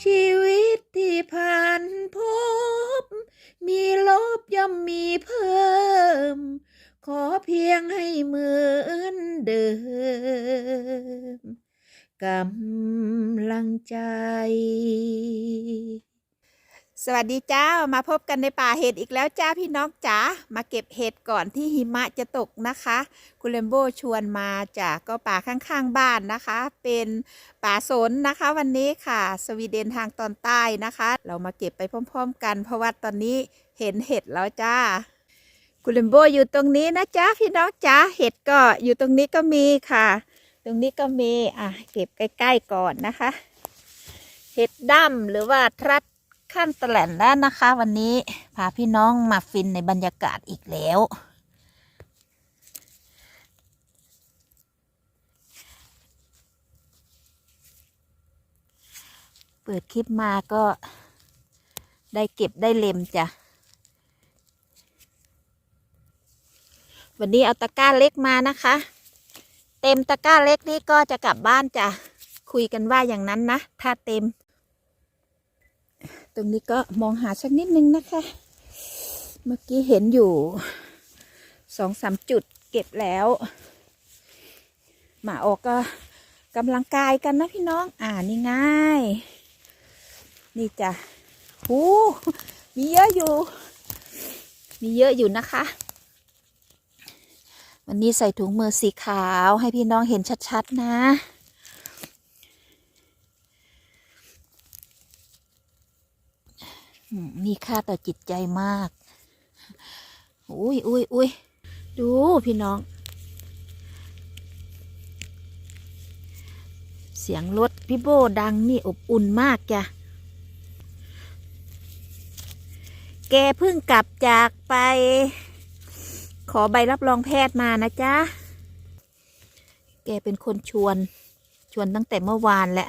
ชี สวัสดีจ้ามาพบกันในป่าเห็ดอีกแล้วจ้าพี่น้องจ๋ามาเก็บเห็ดก่อนที่หิมะจะตกนะคะคุณเลมโบชวนมาจากก็ป่าข้างๆบ้านนะคะ เป็นป่าสนนะคะวันนี้ค่ะ สวีเดนทางตอนใต้นะคะ เรามาเก็บไปพร้อม ๆ กัน เพราะว่าตอนนี้เห็นเห็ดแล้วจ้าคุณเลมโบอยู่ตรงนี้นะจ๊ะพี่น้องจ๋าเห็ดก็อยู่ตรงนี้ก็มีค่ะ ตรงนี้ก็มีอะเก็บใกล้ ๆก่อนนะคะ เห็ดดั้มหรือว่าทรัด ขั้นตะแหลนแล้วนะคะ วันนี้พาพี่น้องมาฟินในบรรยากาศอีกแล้ว เปิดคลิปมาก็ได้เก็บได้เล็มจ้ะ วันนี้เอาตะกร้าเล็กมานะคะ เต็มตะกร้าเล็กนี่ก็จะกลับบ้านจ้ะ คุยกันว่าอย่างนั้นนะ ถ้าเต็ม ตรงนี้ก็มองหาสักนิดนึงนะคะ เมื่อกี้เห็นอยู่สองสามจุดเก็บแล้ว หมาออกก็กำลังกายกันนะพี่น้อง อ่านี่ง่าย นี่จ้ะหูมีเยอะอยู่ มีเยอะอยู่นะคะ วันนี้ใส่ถุงมือสีขาวให้พี่น้องเห็นชัดๆนะ มีค่าต่อจิตใจมาก อุ้ยอุ้ยอุ้ยดูพี่น้อง เสียงรถพี่โบดังนี่อบอุ่นมากจ้ะ แกเพิ่งกลับจากไป ขอใบรับรองแพทย์มานะจ๊ะ แกเป็นคนชวน ชวนตั้งแต่เมื่อวานแหละ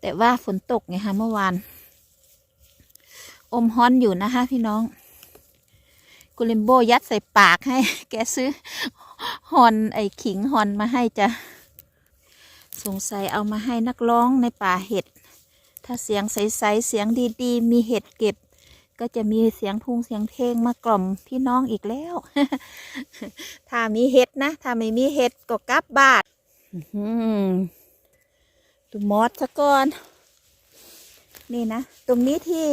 แต่ว่าฝนตกไงคะเมื่อวาน อมฮอนอยู่นะคะพี่น้อง กุลิมโบยัดใส่ปากให้ แกซื้อฮอนไอขิงฮอนมาให้จ้ะ สงสัยเอามาให้นักร้องในป่าเห็ด ถ้าเสียงใสๆเสียงดีๆ มีเห็ดเก็บ ก็จะมีเสียงพุงเสียงเพลงมากล่อมพี่น้องอีกแล้ว ถ้ามีเห็ดนะ ถ้าไม่มีเห็ดก็กลับบ้านอื ดูมอสซะก่อน นี่นะ ตรงนี้ที่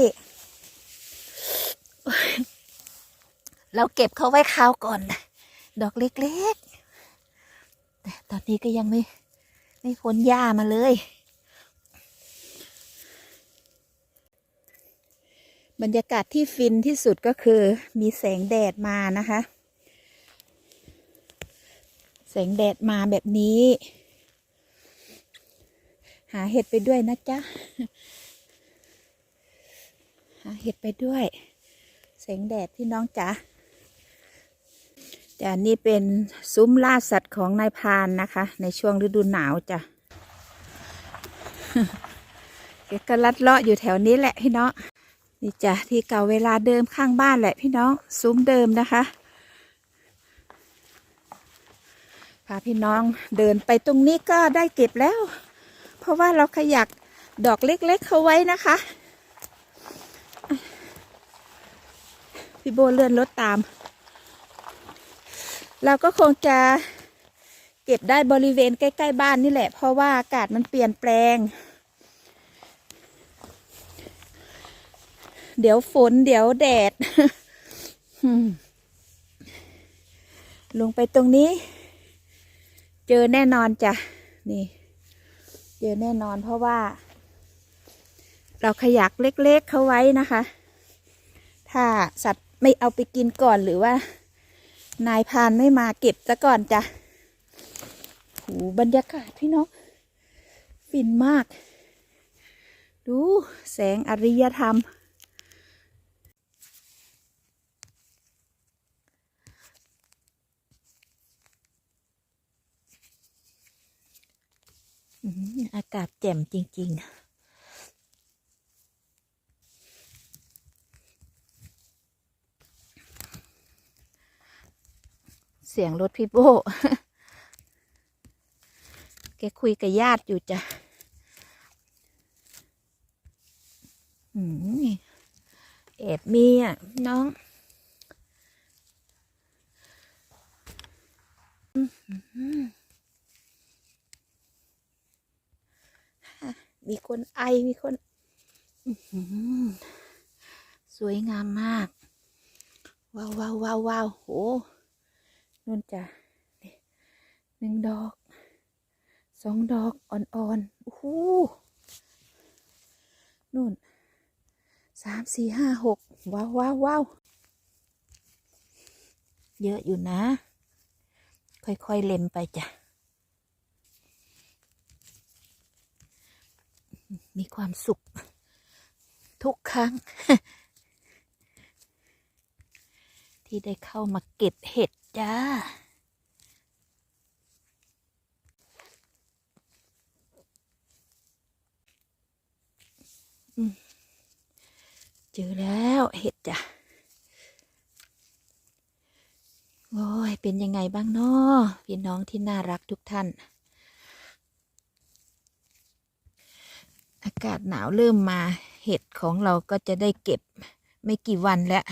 เราเก็บเขาไว้คราวก่อน ดอกเล็กๆ แต่ตอนนี้ก็ยังไม่ ไม่พ้นหญ้ามาเลย บรรยากาศที่ฟินที่สุดก็คือมีแสงแดดมานะคะ แสงแดดมาแบบนี้ หาเห็ดไปด้วยนะจ๊ะ หาเห็ดไปด้วย แสงแดดพี่น้องจ๋าจ้ะนี่เป็นซุ้มล่าสัตว์ของนายพานนะคะ ในช่วงฤดูหนาวจ้ะแกก็ลัดเลาะอยู่แถวนี้แหละพี่น้องนี่จ้ะที่เก่าเวลาเดิมข้างบ้านแหละพี่น้องซุ้มเดิมนะคะพาพี่น้องเดินไปตรงนี้ก็ได้เก็บแล้ว ราะว่าเราขยักดอกเล็กๆเขาไว้นะคะ พี่โบเลื่อนรถตาม เราก็คงจะเก็บได้บริเวณใกล้ ๆ บ้านนี่แหละ เพราะว่าอากาศมันเปลี่ยนแปลง เดี๋ยวฝนเดี๋ยวแดด ลงไปตรงนี้ เจอแน่นอนจ้ะ นี่ เจอแน่นอนเพราะว่า เราขยักเล็กๆเขาไว้นะคะ ถ้าสัตว์ไม่เอาไปกินก่อนหรือว่า นายพานไม่มาเก็บซะก่อนจ้ะหูบรรยากาศพี่น้องฟินมาก ดูแสงอริยธรรม อากาศแจ่มจริง ๆ เสียงรถพี่โบแกคุยกับญาติอยู่จ้ะแอบมีอะ น้องอืม มีคนไอมีคนสวยงามมาก ว้าวว้าวว้าวว้าวโหนู่นจ้ะนี่หนึ่งดอกสองดอกอ่อนๆโอ้โหนู่นสามสี่ห้าหกว้าวว้าวว้าวเยอะอยู่นะ ค่อยๆเล็มไปจ้ะ มีความสุข ทุกครั้ง ที่ได้เข้ามาเก็บเห็ดจ้า เจอแล้วเห็ดจ้ะ โอ้ย เป็นยังไงบ้างเนาะพี่น้องที่น่ารักทุกท่าน อากาศหนาวเริ่มมาเห็ดของเราก็จะได้เก็บไม่กี่วันแล้ว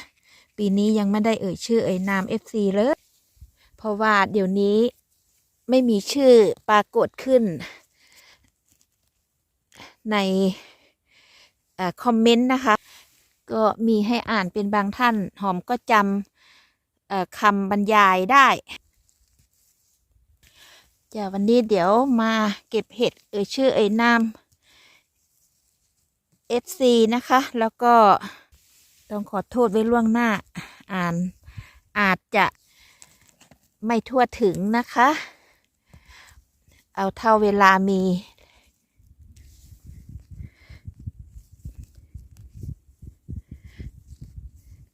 ปีนี้ยังไม่ได้เอ่ยชื่อเอ่ยนาม FC เลย เพราะว่าเดี๋ยวนี้ไม่มีชื่อปรากฏขึ้น ในอคอมเมนต์นะคะ ก็มีให้อ่านเป็นบางท่าน หอมก็จำคำบรรยายได้จะวันนี้เดี๋ยวมาเก็บเห็ดเอ่ยชื่อเอ่ยนาม FC นะคะ แล้วก็ต้องขอโทษไว้ล่วงหน้า อ่านอาจจะไม่ทั่วถึงนะคะ เอาเท่าเวลามี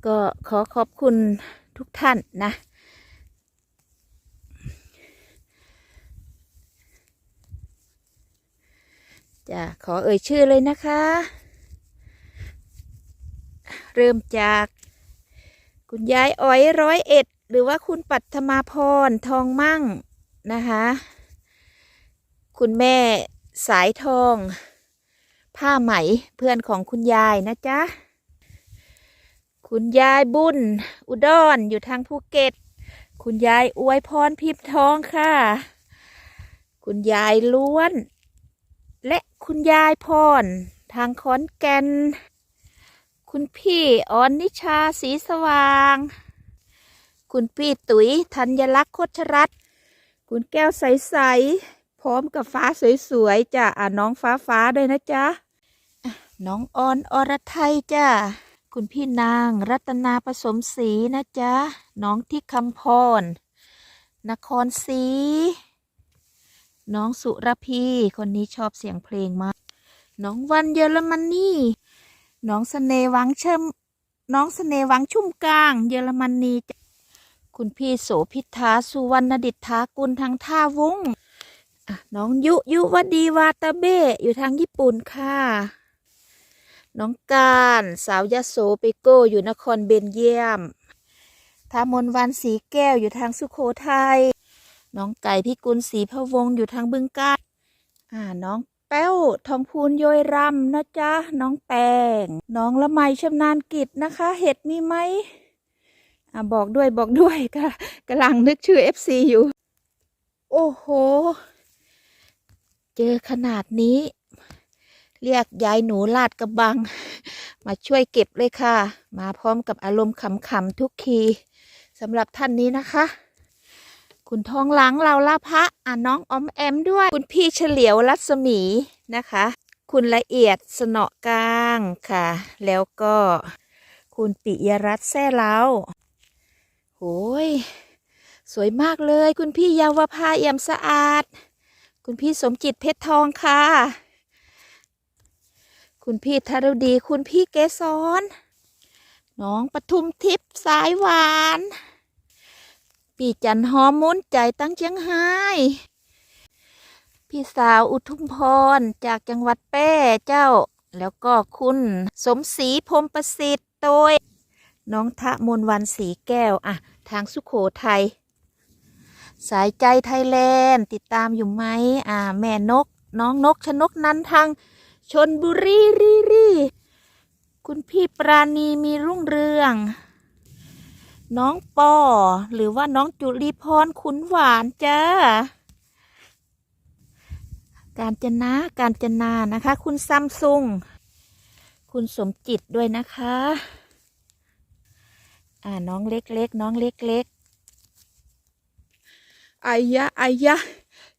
ก็ขอขอบคุณทุกท่านนะจะขอเอ่ยชื่อเลยนะคะ เริ่มจากคุณยายอ้อยร้อยเอ็ดหรือว่าคุณปัทมาพรทองมั่งนะคะ คุณแม่สายทอง ผ้าไหมเพื่อนของคุณยายนะจ๊ะ คุณยายบุญ อุดรอยู่ทางภูเก็ต คุณยายอวยพรพิมพ์ทองค่ะ คุณยายล้วน และคุณยายพรทางขอนแก่น คุณพี่ออนนิชาสีสว่าง คุณพี่ตุ๋ยธัญลักษณ์โคชรัตคุณแก้วใสๆพร้อมกับฟ้าสวยๆจ้ะอะน้องฟ้าฟ้าด้วยนะจ๊ะอะน้องออนอรไทยจ้ะคุณพี่นางรัตนาผสมศรีนะจ๊ะน้องที่คำพร นครศรีน้องสุรพี คนนี้ชอบเสียงเพลงมาก น้องวันเยอรมนี น้องสเสน่วังเชิมน้องสเสน่วังชุ่มกลาง เยอรมนีคุณพี่โสพิธาสุวรรณดิษฐากุลทางท่าวุ้งน้องยุยุวดีวาตาเบะอยู่ทางญี่ปุ่นค่ะ น้องการสาวยาโสเปโกอยู่นครเบนเยียมทามนวันสีแก้วอยู่ทางสุโขทัย น้องไก่พิกุลศรีพะวงอยู่ทางบึงกาฬอ่า น้อง แป้วทองพูนโยยรำนะจ๊ะ น้องแปงน้องละไมชำนาญกิจนะคะ เห็ดมีไหมอ่าบอกด้วยบอกด้วยก็กำลังนึกชื่อ FC อยู่ โอ้โห เจอขนาดนี้ เรียกยายหนูลาดกระบัง มาช่วยเก็บเลยค่ะ มาพร้อมกับอารมณ์ขำๆทุกทีสำหรับท่านนี้นะคะ คุณทองหลังเราละพระอ่าน้องออมแอมด้วย คุณพี่เฉลียวรัศมีนะคะ คุณละเอียดสนอกลางค่ะ แล้วก็คุณปิยรัตน์แซ่เล้าโอ้ยสวยมากเลย คุณพี่ยาวภาเอี่ยมสะอาด คุณพี่สมจิตเพชรทองค่ะ คุณพี่ธารดี คุณพี่เกสรน้องปทุมทิพย์สายหวาน พี่จันหอมมุนใจตั้งเชียงไฮ้พี่สาวอุทุมพรจากจังหวัดแป้เจ้า แล้วก็คุณสมศรีพรมประสิทธิ์โดย น้องทะมนวันสีแก้วอะทางสุขโขทัยสายใจไทยแลนด์ติดตามอยู่ไหมอ่า แม่นก น้องนกชนกนันทางชนบุรีรีรีคุณพี่ปราณีมีรุ่งเรือง น้องปอ หรือว่าน้องจุลีพรขุนหวานจ้าการจนาการจนานะคะ คุณซัมซุงคุณสมจิตด้วยนะคะ อ่าน้องเล็กๆน้องเล็กๆไอ้ยะไอ้ยะ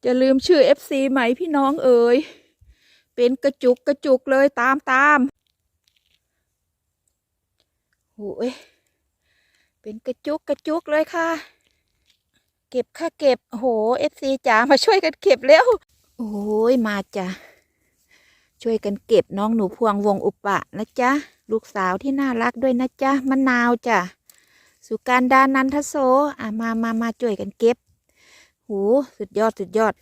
จะลืมชื่อ FC ไหมพี่น้องเอ๋ยเป็นกระจุกกระจุกเลยตามตามโอ้ย เป็นกระจุกกระจุกเลยค่ะ เก็บค่ะเก็บโอ้โห FC จ๋ามาช่วยกันเก็บเร็วโอ้ยมาจ้ะช่วยกันเก็บน้องหนูพวงวงอุปะนะจ๊ะลูกสาวที่น่ารักด้วยนะจ๊ะมะนาวจ้ะสุการดานันทโสอะมามามาช่วยกันเก็บ หูสุดยอดสุดยอด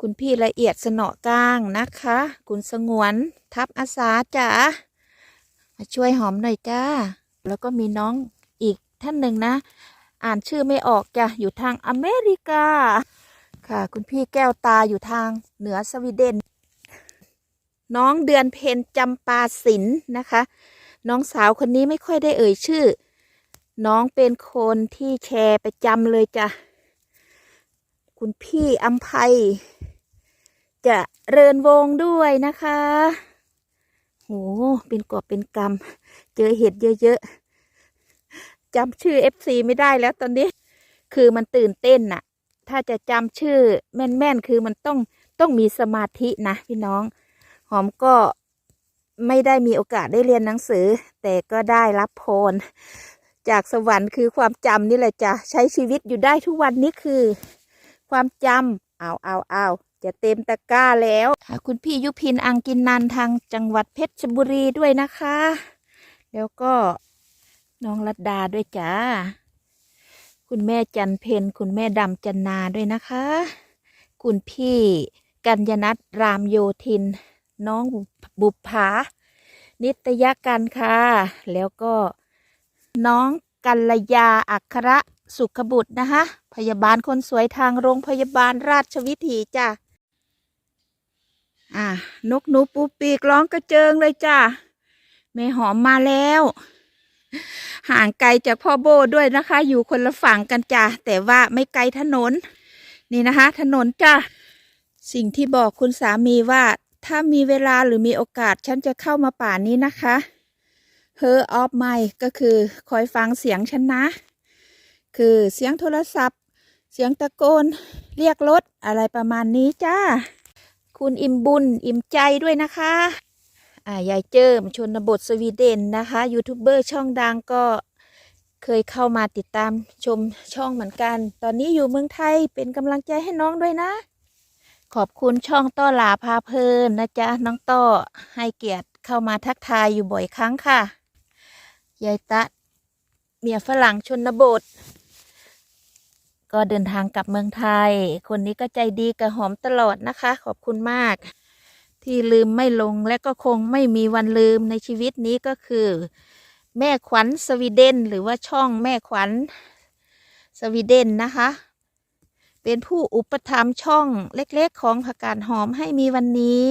คุณพี่ละเอียดสนอกลางนะคะ คุณสงวนทับอาสาจ๋ามาช่วยหอมหน่อยจ้า แล้วก็มีน้อง ท่านหนึ่งนะ อ่านชื่อไม่ออกจ้ะอยู่ทางอเมริกา ค่ะ คุณพี่แก้วตาอยู่ทางเหนือสวีเดน น้องเดือนเพนจำปาสินนะคะ น้องสาวคนนี้ไม่ค่อยได้เอ่ยชื่อ น้องเป็นคนที่แชร์ประจำเลยจ้ะคุณพี่อัมภัยจะเริญวงด้วยนะคะ โห เป็นกอบเป็นกรรม เจอเห็ดเยอะ ๆ จำชื่อ FC ไม่ได้แล้วตอนนี้ คือมันตื่นเต้นน่ะ ถ้าจะจำชื่อแม่นๆ คือมันต้องต้องมีสมาธินะพี่น้อง หอมก็ไม่ได้มีโอกาสได้เรียนหนังสือ แต่ก็ได้รับพรจากสวรรค์คือความจำนี่แหละจ้ะใช้ชีวิตอยู่ได้ทุกวันนี้คือ ความจำเอาเอาเอาจะเต็มตะกร้าแล้ว คุณพี่ยุพินอังกินนันทางจังหวัดเพชรบุรีด้วยนะคะ แล้วก็ น้องรัดดาด้วยจ้า คุณแม่จันเพนคุณแม่ดำจันนาด้วยนะคะ คุณพี่กัญญนัทรามโยธิน น้องบุปผา นิตยกันค่ะ แล้วก็น้องกัลยาอัคระสุขบุตรนะคะ พยาบาลคนสวยทางโรงพยาบาลราชวิถีจ้ะ อะนกหนูปูปีกร้องกระเจิงเลยจ้ะแม่หอมมาแล้ว ห่างไกลจากพ่อโบด้วยนะคะ อยู่คนละฝั่งกันจ้ะแต่ว่าไม่ไกลถนน นี่นะคะ ถนนจ้ะสิ่งที่บอกคุณสามีว่า ถ้ามีเวลาหรือมีโอกาสฉันจะเข้ามาป่านี้นะคะ Her of my ก็คือคอยฟังเสียงฉันนะ คือเสียงโทรศัพท์ เสียงตะโกน เรียกรถอะไรประมาณนี้จ้า คุณอิ่มบุญอิ่มใจด้วยนะคะ ยายเจิมชนบทสวีเดนนะคะยูทูบเบอร์ช่องดังก็เคยเข้ามาติดตามชมช่องเหมือนกัน ตอนนี้อยู่เมืองไทยเป็นกำลังใจให้น้องด้วยนะ ขอบคุณช่องต้อหลาพาเพลินนะจ๊ะน้องต้อให้เกียรติเข้ามาทักทายอยู่บ่อยครั้งค่ะ ยายตะเมียฝรั่งชนบท ก็เดินทางกลับเมืองไทย คนนี้ก็ใจดีกับหอมตลอดนะคะ ขอบคุณมาก ที่ลืมไม่ลงและก็คงไม่มีวันลืมในชีวิตนี้ก็คือ แม่ขวัญสวีเดน หรือว่าช่องแม่ขวัญสวีเดนนะคะ เป็นผู้อุปถัมภ์ช่องเล็กๆ ของผักกาดหอมให้มีวันนี้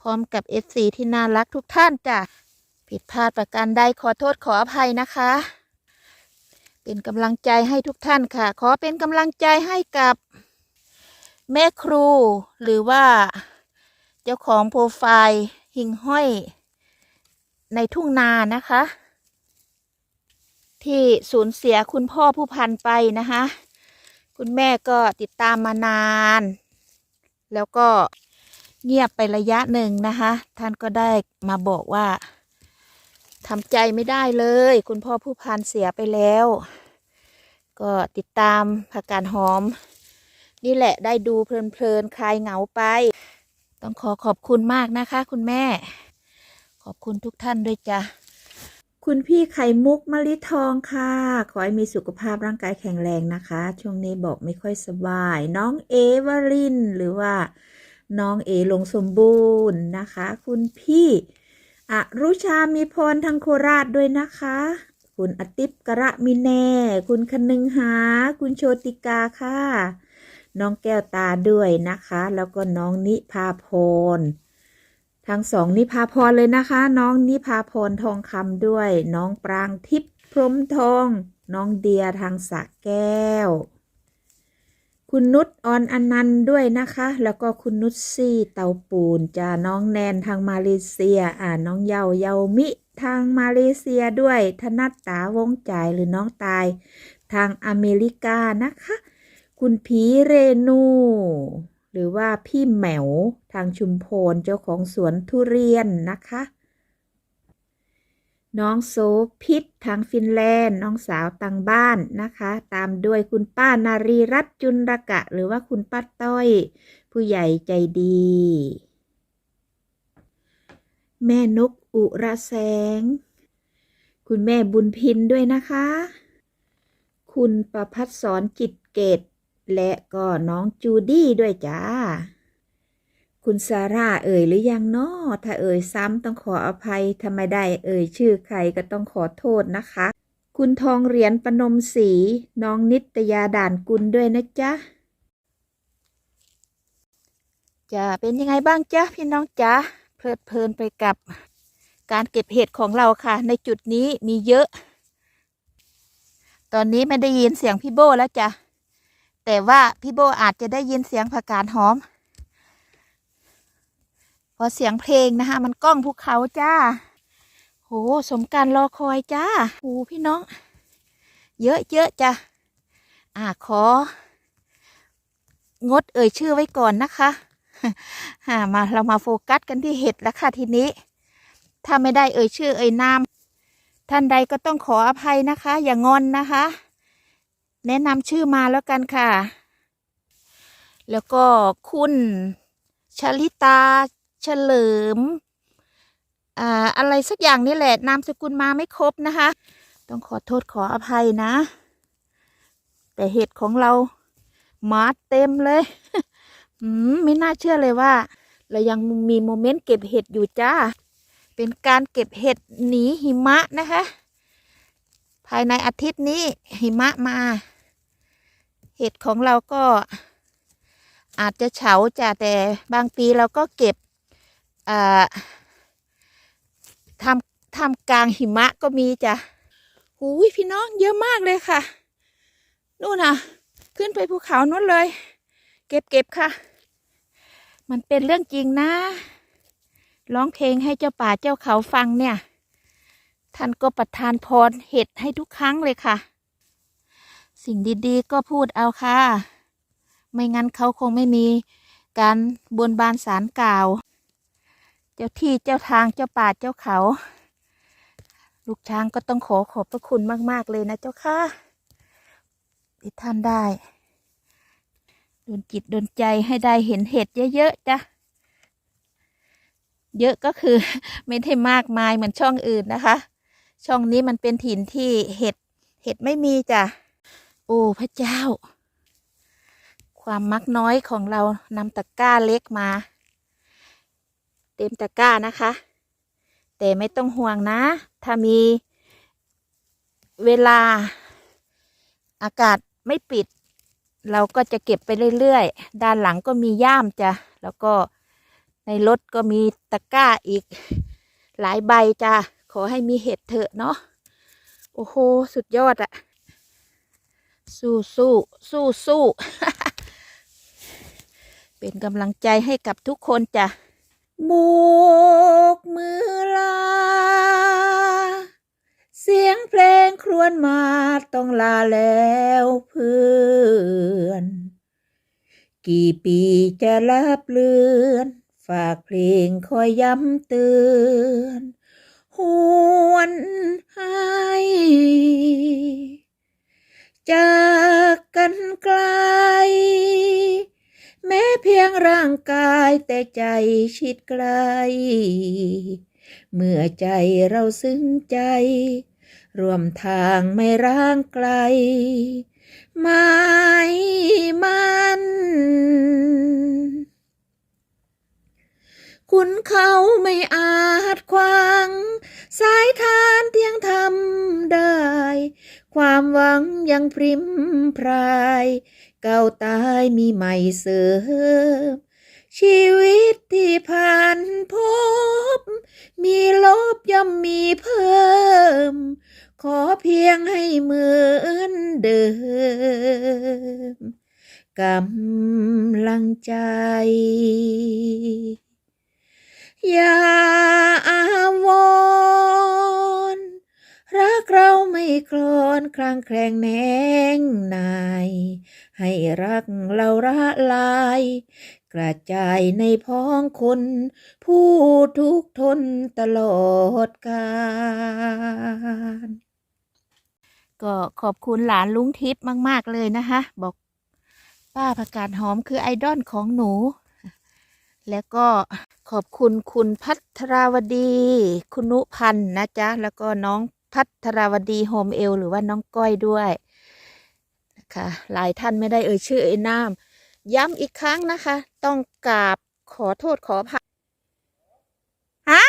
พร้อมกับเอฟซีที่น่ารักทุกท่านจ้ะผิดพลาดประการใดขอโทษขออภัยนะคะ เป็นกำลังใจให้ทุกท่านค่ะ ขอเป็นกำลังใจให้กับแม่ครูหรือว่า เจ้าของโปรไฟล์หิ่งห้อยในทุ่งนานะคะ ที่สูญเสียคุณพ่อผู้พันไปนะคะ คุณแม่ก็ติดตามมานาน แล้วก็เงียบไประยะหนึ่งนะคะ ท่านก็ได้มาบอกว่าทำใจไม่ได้เลย คุณพ่อผู้พันเสียไปแล้ว ก็ติดตามผักกาดหอม นี่แหละได้ดูเพลินๆคลายเหงาไป ต้องขอขอบคุณมากนะคะ คุณแม่ ขอบคุณทุกท่านด้วยจ้ะคุณพี่ไข่มุกมะลิทองค่ะ ขอให้มีสุขภาพร่างกายแข็งแรงนะคะ ช่วงนี้บอกไม่ค่อยสบาย น้องเอวริน หรือว่า น้องเอลงสมบูรณ์นะคะ คุณพี่อรุชามีพรทางโคราชด้วยนะคะ คุณอติปกระมิแน่ คุณคนึงหา คุณโชติกาค่ะ น้องแก้วตาด้วยนะคะ แล้วก็น้องนิพาพรทั้งสองนิพาพรเลยนะคะ น้องนิพาพรทองคำด้วย น้องปรางทิพย์พรหมทอง น้องเดียทางสะแก้ว คุณนุชออนอนันต์ด้วยนะคะ แล้วก็คุณนุชซี่เตาปูนจ้าน้องแนนทางมาเลเซีย อ่าน้องเยาเยามิทางมาเลเซียด้วย ธนัตตาวงจ่ายหรือน้องตาย ทางอเมริกานะคะ คุณผีเรนู หรือว่าพี่แหมวทางชุมพรเจ้าของสวนทุเรียนนะคะ น้องโซพิษทางฟินแลนด์น้องสาวตังบ้านนะคะ ตามด้วยคุณป้านารีรัตจุนรกะ หรือว่าคุณป้าต้อย ผู้ใหญ่ใจดี แม่นกอุระแสง คุณแม่บุญพินด้วยนะคะ คุณประพัฒสอนจิตเกต และก็น้องจูดี้ด้วยจ้า คุณซาร่าเอ่ยหรือยังเนาะถ้าเอ่ยซ้ำต้องขออภัยถ้าไมได้เอ่ยชื่อใครก็ต้องขอโทษนะคะ คุณทองเหรียญปนมศรีน้องนิตยาด่านกุลด้วยนะจ๊ะจะเป็นยังไงบ้างจ๊ะพี่น้องจ๊ะเพลิดเพลินไปกับการเก็บเห็ดของเราค่ะ ในจุดนี้มีเยอะ ตอนนี้ไม่ได้ยินเสียงพี่โบแล้วจ้ะ แต่ว่าพี่โบอาจจะได้ยินเสียงผักกาดหอม พอเสียงเพลงนะคะ มันก้องภูเขาจ้า โห สมการรอคอยจ้าโหพี่น้อง เยอะเยอะจ้ะ อ่าขอ งดเอ่ยชื่อไว้ก่อนนะคะอ่ามาเรามาโฟกัสกันที่เห็ดแล้วค่ะทีนี้ ถ้าไม่ได้เอ่ยชื่อเอ่ยนาม ท่านใดก็ต้องขออภัยนะคะ อย่างอนนะคะ แนะนำชื่อมาแล้วกันค่ะ แล้วก็คุณชลิตาเฉลิมอ่าอะไรสักอย่างนี่แหละ นามสกุลมาไม่ครบนะคะ ต้องขอโทษขออภัยนะ แต่เห็ดของเรามาเต็มเลยอืมไม่น่าเชื่อเลยว่า เรายังมีโมเมนต์เก็บเห็ดอยู่จ้า เป็นการเก็บเห็ดหนีหิมะนะคะ ภายในอาทิตย์นี้หิมะมา เห็ดของเราก็อาจจะเฉาจ้ะแต่บางปีเราก็เก็บทำทำกลางหิมะก็มีจ้ะหูยพี่น้องเยอะมากเลยค่ะ นู่นน่ะ ขึ้นไปภูเขานู้นเลย เก็บเก็บค่ะ มันเป็นเรื่องจริงนะร้องเพลงให้เจ้าป่าเจ้าเขาฟังเนี่ย ท่านก็ประทานพรเห็ดให้ทุกครั้งเลยค่ะ สิ่งดีๆ ก็พูดเอาค่ะ ไม่งั้นเขาคงไม่มีการบนบานสารกล่าว เจ้าที่เจ้าทางเจ้าป่าเจ้าเขา ลูกช้างก็ต้องขอขอบพระคุณมาก ๆ เลยนะเจ้าค่ะที่ท่านได้ดนจิตดนใจให้ได้เห็นเห็ดเยอะๆจ้ะเยอะก็คือไม่ได้มากมายเหมือนช่องอื่นนะคะ ช่องนี้มันเป็นถิ่นที่เห็ดเห็ดไม่มีจ้ะ โอ้พระเจ้า ความมักน้อยของเรานำตะกร้าเล็กมา เต็มตะกร้านะคะ แต่ไม่ต้องห่วงนะ ถ้ามีเวลาอากาศไม่ปิด เราก็จะเก็บไปเรื่อยๆ ด้านหลังก็มีย่ามจ้ะ แล้วก็ในรถก็มีตะกร้าอีก หลายใบจ้ะ ขอให้มีเห็ดเถอะเนาะ โอ้โห สุดยอดอะ สู้สู้สู้สู้เป็นกำลังใจให้กับทุกคนจ้ะโบกมือลา เสียงเพลงครวญมาต้องลาแล้วเพื่อน กี่ปีจะลับเลือน ฝากเพลงคอยย้ำเตือนหวนให้ จากกันไกล แม้เพียงร่างกายแต่ใจชิดไกล เมื่อใจเราซึ้งใจร่วมทางไม่ร่างไกล มา ยังพริมพรายเก่าตายมีใหม่เสริมชีวิตที่ผ่านพบ มีลบย่อมมีเพิ่ม ขอเพียงให้เหมือนเดิมกำลังใจ อย่าอาวร์ รักเราไม่คลอนคลางแคลงแนงนาย ให้รักเราละลาย กระจายในพ้องคน ผู้ทุกทนตลอดกาลก็ขอบคุณหลานลุงทิพย์มาก ๆ เลยนะคะ บอกป้าผักกาดหอมคือไอดอลของหนู แล้วก็ขอบคุณคุณพัทราวดี คุณนุพันธ์นะจ๊ะ แล้วก็น้อง พัทราวดีโฮมเอลหรือว่าน้องก้อยด้วยนะคะหลายท่านไม่ได้เอ่ยชื่อเอ่ยนามย้ำอีกครั้งนะคะ ต้องกราบขอโทษขออภัยฮะ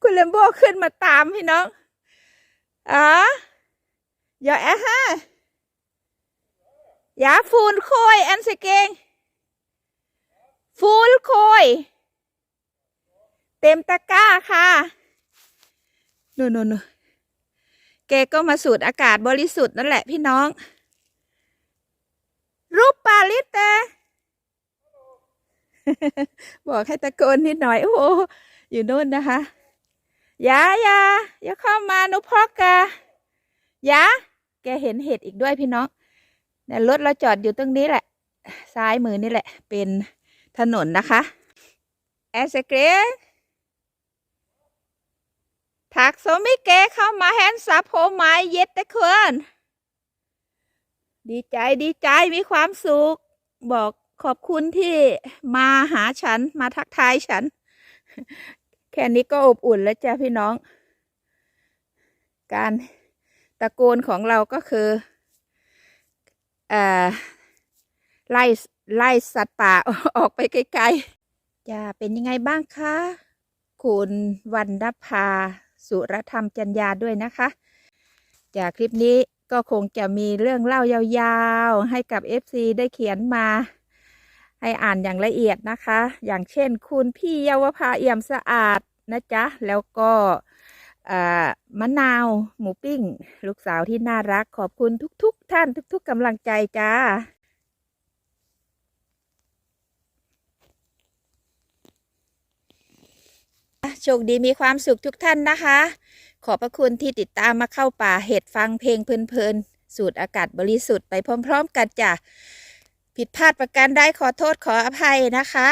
คุณเลมโบขึ้นมาตามพี่น้องอ๋ออย่าแอะฮะอย่าฟูนโคยอันสเกงฟูลโคย เต็มตะกร้าค่ะนู่นนแกก็มาสูดอากาศบริสุทธิ์นั่นแหละพี่น้อง รูปปาลิตแต่บอกให้ตะโกนนิดหน่อย โอ้โหอยู่นู่นนะคะอย่าอย่าอย่าเข้ามานุพอกกะอย่าแกเห็นเห็ดอีกด้วยพี่น้องเนี่ยรถเราจอดอยู่ตรงนี้แหละ ซ้ายมือนี่แหละ เป็นถนนนะคะแอสเกร ถักโซมิเกเข้ามาแฮนซับโฮไม้เย็ดตะเคือนดีใจดีใจมีความสุข บอกขอบคุณที่มาหาฉันมาทักทายฉัน แค่นี้ก็อบอุ่นแล้วจ้ะพี่น้อง การตะโกนของเราก็คือเอ่อไล่ไล่สัตว์ป่าออกไปไกลๆจะเป็นยังไงบ้างคะ คุณวันดภา สุรธรรมจัญญาด้วยนะคะ จากคลิปนี้ก็คงจะมีเรื่องเล่ายาวๆ ให้กับ FC ได้เขียนมา ให้อ่านอย่างละเอียดนะคะ อย่างเช่นคุณพี่เยาวภาเอี่ยมสะอาดนะจ๊ะ แล้วก็มะนาว หมูปิ้ง ลูกสาวที่น่ารักขอบคุณทุก ๆทท่านทุก ๆกำลังใจจ้า โชคดีมีความสุขทุกท่านนะคะ ขอบพระคุณที่ติดตามมาเข้าป่าเห็ดฟังเพลงเพลินๆ สูดอากาศบริสุทธิ์ไปพร้อม ๆ กันจ้ะ ผิดพลาดประการใดขอโทษขออภัยนะคะ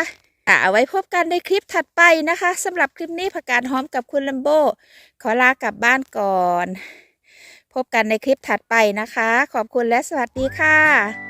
อะเอาไว้พบกันในคลิปถัดไปนะคะสำหรับคลิปนี้ผักกาดหอมกับคุณลัมโบ ขอลากลับบ้านก่อน พบกันในคลิปถัดไปนะคะ ขอบคุณและสวัสดีค่ะ